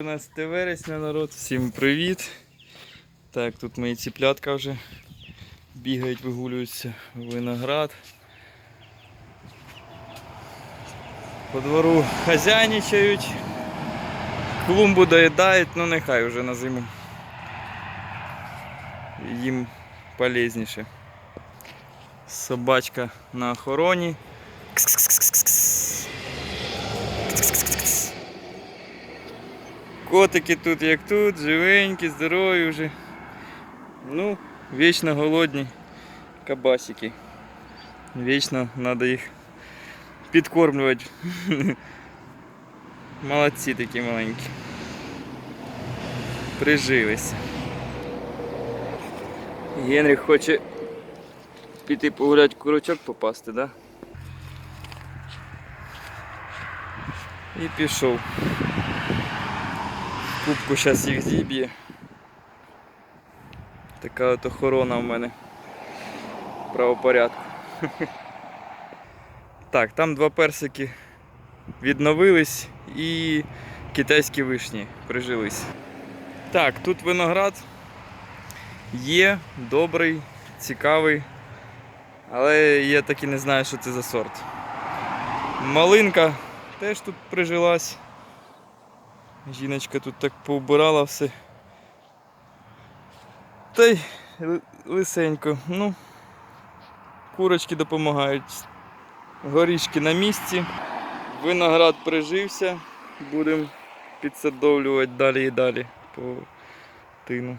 11 вересня, народ, всім привіт. Так, тут мої ціплятка вже бігають, вигулюються виноград. По двору хазяйничають, клумбу доїдають, ну нехай вже на зиму. Їм полезніше. Собачка на охороні. Кс-кс-кс-кс-кс. Котики тут як тут, живенькі, здорові вже. Ну, вічно голодні кабасики. Вічно треба їх підкормлювати. Молодці такі маленькі. Прижилися. Генріх хоче піти погуляти курочок попасти, да? І пішов. Кубку зараз їх зіб'є. Така от охорона в мене правопорядку. Так, там два персики відновились і китайські вишні прижились. Так, тут виноград є, добрий, цікавий, але я так і не знаю, що це за сорт. Малинка теж тут прижилась. Жіночка тут так поубирала все. Та й лисенько. Ну, курочки допомагають. Горішки на місці. Виноград прижився. Будемо підсадовлювати далі і далі по тину.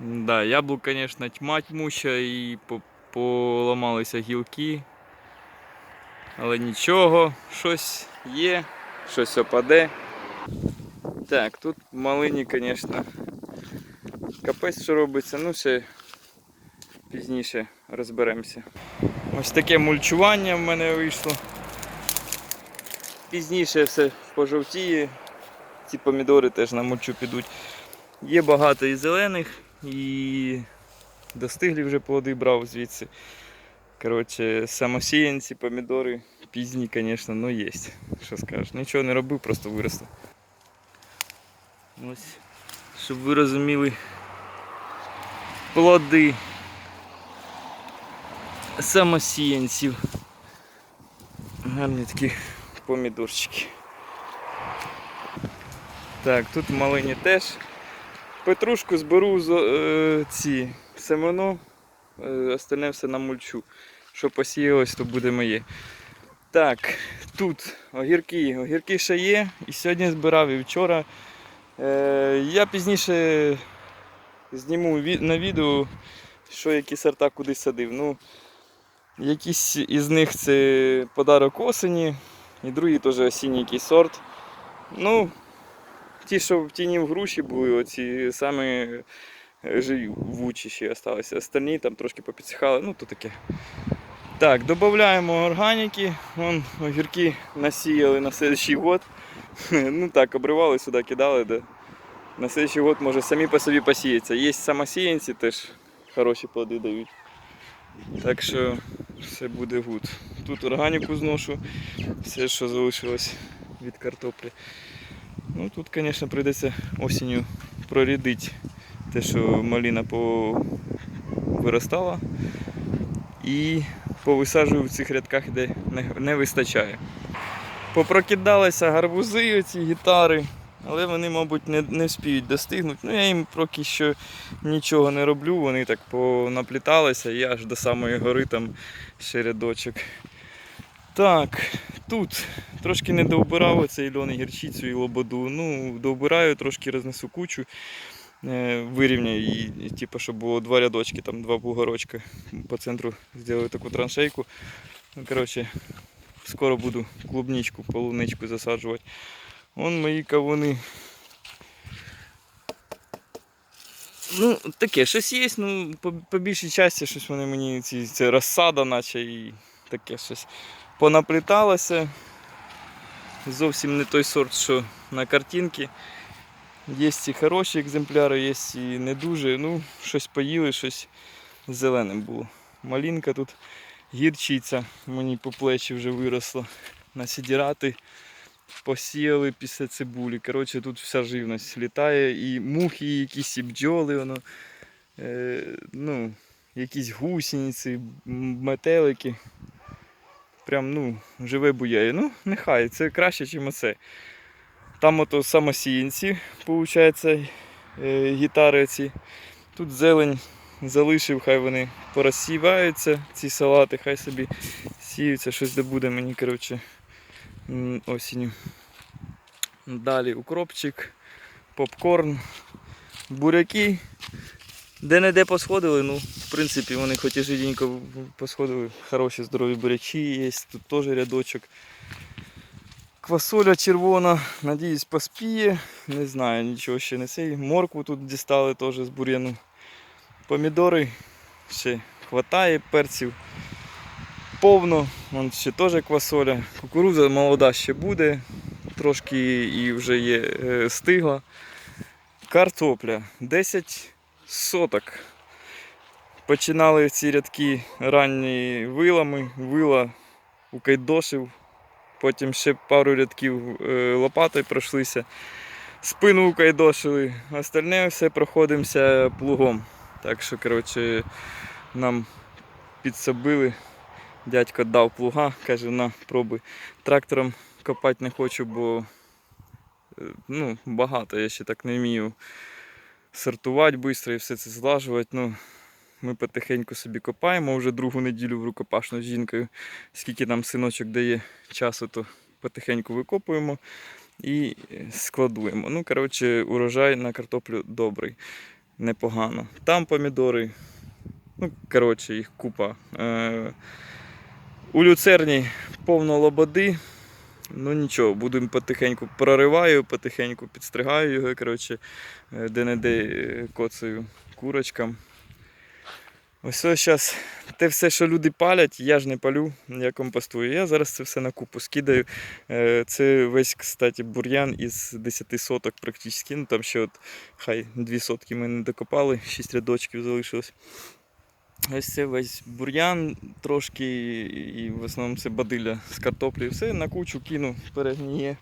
Да, яблук, звісно, тьма тьмуща і поламалися гілки. Але нічого, щось є, щось опаде. Так, тут малині, звісно, капець, що робиться, ну ще пізніше розберемося. Ось таке мульчування в мене вийшло. Пізніше все пожовтіє. Ці помідори теж на мульчу підуть. Є багато і зелених, і достиглі вже плоди брав звідси. Коротше, самосіянці, помідори пізні, звісно, але є. Що скажеш. Нічого не робив, просто виросли. Ось, щоб ви розуміли плоди самосіянців. Гарні такі помідорчики. Так, тут малині теж. Петрушку зберу з, е, ці семено, е, остальне все на мульчу. Що посіялось, то буде моє. Так, тут огірки. Огірки ще є. І сьогодні збирав і вчора. Е, я пізніше зніму на відео, що які сорта куди садив. Ну, якісь із них це подарок осені, і другий теж осінній якийсь сорт. Ну, ті, що в тіні в груші були, оці саме живучі ще залишилися. Остальні там трошки попідсихали, ну то таке. Так, додаємо органіки. Вон огірки насіяли на следующий год. Ну так, обривали сюди, кидали, да. На следующий год може самі по собі посіяться. Є самосіянці теж хороші плоди дають. Так що все буде гуд. Тут органіку зношу, все, що залишилось від картоплі. Ну тут, звісно, прийдеться осінню прорядити те, що маліна повиростала. І повисаджую в цих рядках, де не вистачає. Попрокидалися гарбузи, оці гітари, але вони, мабуть, не, не вспіють достигнути. Ну, я їм поки що нічого не роблю, вони так понапліталися, я аж до самої гори там ще рядочок. Так, тут трошки не довбирав оцей льон, і гірчицю і лободу. Ну, довбираю, трошки рознесу кучу, е, вирівняю її, типу, щоб було два рядочки, там два бугорочка. По центру зробив таку траншейку. Ну, коротше, скоро буду клубничку, полуничку засаджувати. Вон мої кавуни. Ну, таке, щось є, ну, по, по більшій часті щось вони мені ці, це розсада, наче і таке щось понапліталося. Зовсім не той сорт, що на картинці. Є і хороші екземпляри, є і не дуже. Ну, щось поїли, щось зеленим було. Малінка тут гірчиця, мені по плечі вже виросла. На сідірати посіяли після цибулі. Коротше, тут вся живність літає, і мухи, і якісь і бджоли, воно, е, ну, якісь гусениці, метелики. Прям, ну, живе буяє. Ну, нехай, це краще, ніж оце. Там ото самосіянці, виходить, е, гітари ці. Тут зелень залишив, хай вони порозсіваються, ці салати, хай собі сіються, щось де буде мені, коротше, осінню. Далі укропчик, попкорн, буряки. Де-не-де посходили, ну, в принципі, вони хоч і жиденько посходили, хороші здорові бурячі є, тут теж рядочок. Квасоля червона, надіюсь, поспіє. Не знаю, нічого ще не сей. Моркву тут дістали теж з бур'яну. Помідори ще хватає перців. Повно, вон ще теж квасоля. Кукуруза молода ще буде, трошки і вже є е, стигла. Картопля 10 соток. Починали ці рядки ранні вилами, вила укайдошив, потім ще пару рядків е, лопатою пройшлися, спину укайдошили, остальне все проходимося плугом. Так що, коротше, нам підсобили. Дядько дав плуга, каже, на пробуй. Трактором копати не хочу, бо е, ну, багато, я ще так не вмію сортувати швидко і все це злажувати. Ну, ми потихеньку собі копаємо вже другу неділю в рукопашну з жінкою. Скільки нам синочок дає часу, то потихеньку викопуємо і складуємо. Ну, коротше, урожай на картоплю добрий, непогано. Там помідори, ну, коротше, їх купа. Е- у люцерні повно лободи. Ну нічого, будемо потихеньку прориваю, потихеньку підстригаю його, коротше, е, де-не-де коцею курочкам. Ось ось зараз те все, що люди палять, я ж не палю, я компостую. Я зараз це все на купу скидаю. Е, Це весь, кстати, бур'ян із 10 соток практично. Ну там ще от, хай 2 сотки ми не докопали, 6 рядочків залишилось. Ось це весь бур'ян трошки, і в основному це бадилля з картоплі. Все на кучу кину, перегніє.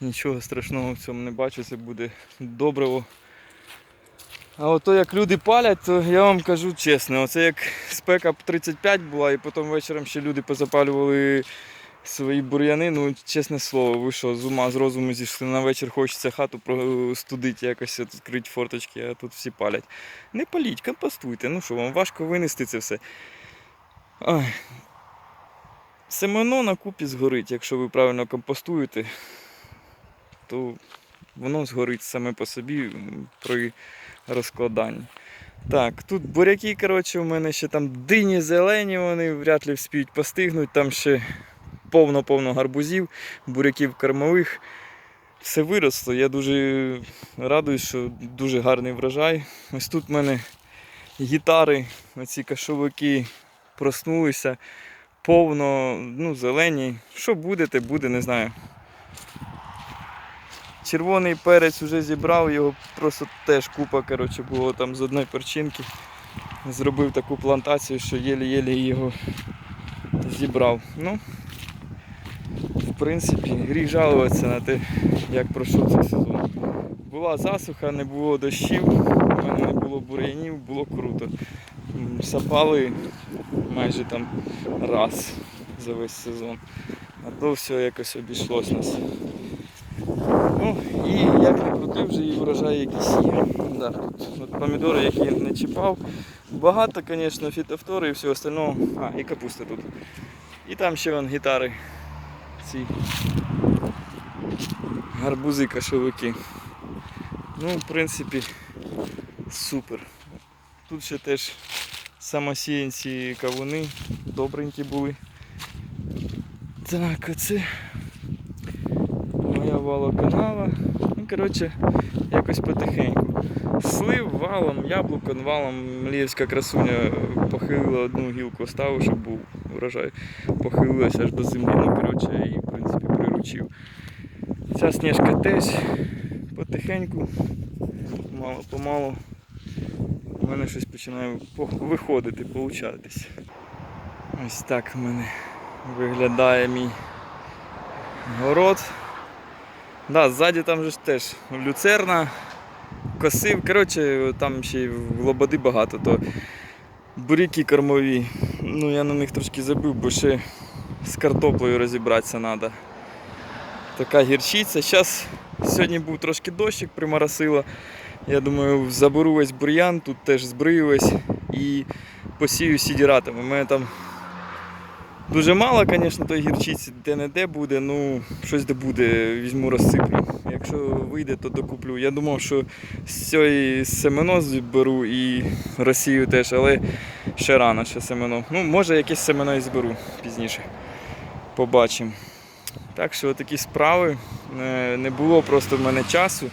Нічого страшного в цьому не бачу, це буде добриво. А ото як люди палять, то я вам кажу чесно, оце як спека 35 була, і потім вечором ще люди позапалювали свої бур'яни. Ну, чесне слово, ви що, з ума, з розуму зійшли на вечір, хочеться хату простудити, якось відкрити форточки, а тут всі палять. Не паліть, компостуйте. Ну що, вам важко винести це все. Ой. Семено на купі згорить, якщо ви правильно компостуєте, то воно згорить саме по собі при розкладанні. Так, тут буряки, коротше, у мене ще там дині зелені, вони вряд ли вспіють постигнути. Там ще повно-повно гарбузів, буряків кормових. Все виросло. Я дуже радуюсь, що дуже гарний врожай. Ось тут в мене гітари, оці кашовики проснулися. Повно, ну, зелені. Що буде, те буде, не знаю. Червоний перець вже зібрав, його просто теж купа коротше, було там з одної перчинки. Зробив таку плантацію, що єлі-єлі його зібрав. Ну, в принципі, гріх жалуватися на те, як пройшов цей сезон. Була засуха, не було дощів, у мене не було бур'янів, було круто. Сапали майже там раз за весь сезон. А то все якось обійшлось нас. Ну і як не крути, вже і врожай якийсь є. Да, тут от помідори, які не чіпав. Багато, звісно, фітофтори і всього остального. А, і капуста тут. І там ще вон гітари. Ці гарбузи кашовики. Ну, в принципі, супер. Тут ще теж самосіянці кавуни, добренькі були. Так, оце моя валоканава. Ну, коротше, якось потихеньку. Слив валом, яблуко валом, мліївська красуня похилила одну гілку ставу, щоб був урожай. Похилилася аж до землі, ну коротше, її в принципі приручив. Ця сніжка теж потихеньку, мало помалу. У мене щось починає виходити, получатись. Ось так в мене виглядає мій город. Да, ззаді там же теж люцерна, косив. Коротше, там ще й лободи багато, то буряки кормові. Ну я на них трошки забив, бо ще з картоплею розібратися треба. Така гірчиця. Зараз сьогодні був трошки дощик, приморосило. Я думаю, заберу весь бур'ян, тут теж збрию весь і посію сідіратами. У мене там дуже мало, звісно, тої гірчиці де-не-де буде, ну щось де буде, візьму розсиплю. Якщо вийде, то докуплю. Я думав, що з цієї семено зберу і розсію теж, але ще рано, ще семено. Ну, може якесь семено і зберу пізніше. Побачимо. Так що такі справи. Не було просто в мене часу,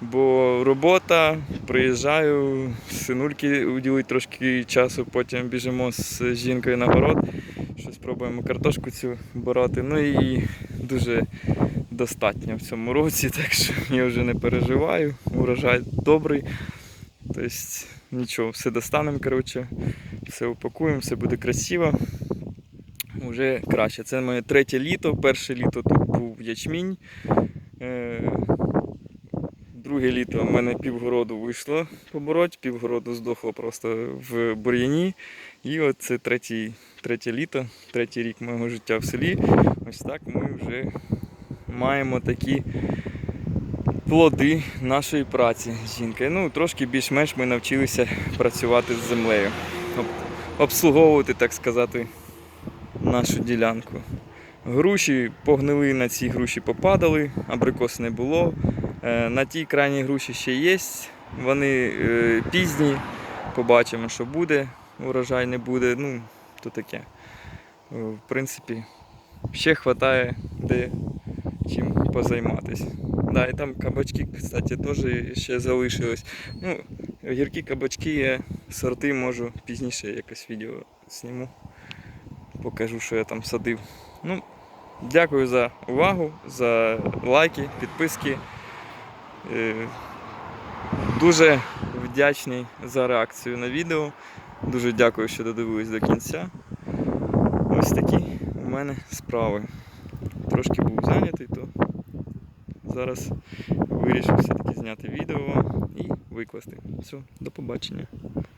бо робота, приїжджаю, синульки уділить трошки часу, потім біжимо з жінкою на город, щось пробуємо картошку цю бороти. Ну і дуже достатньо в цьому році, так що я вже не переживаю. Урожай добрий. Тобто нічого, все достанемо, коротше, все упакуємо, все буде красиво. Уже краще. Це моє третє літо. Перше літо тут був ячмінь. Е, Друге літо в мене півгороду вийшло побороть, півгороду здохло просто в бур'яні. І от це третій, третє літо, третій рік мого життя в селі. Ось так ми вже маємо такі плоди нашої праці з жінкою. Ну, трошки більш-менш ми навчилися працювати з землею, об- обслуговувати, так сказати, нашу ділянку. Груші погнили на ці груші попадали, абрикос не було. Е, На тій крайній груші ще є. Вони е, пізні. Побачимо, що буде. Урожай не буде. Ну, то таке. Е, В принципі, ще вистачає де чим позайматися. Да, і там кабачки, кстати, теж ще залишились. Ну, гіркі кабачки є, сорти можу пізніше якось відео зніму. Покажу, що я там садив. Ну, дякую за увагу, за лайки, підписки. Е, Дуже вдячний за реакцію на відео. Дуже дякую, що додивились до кінця. Ось такі у мене справи. Трошки був зайнятий, то зараз вирішив все-таки зняти відео і викласти. Все, до побачення.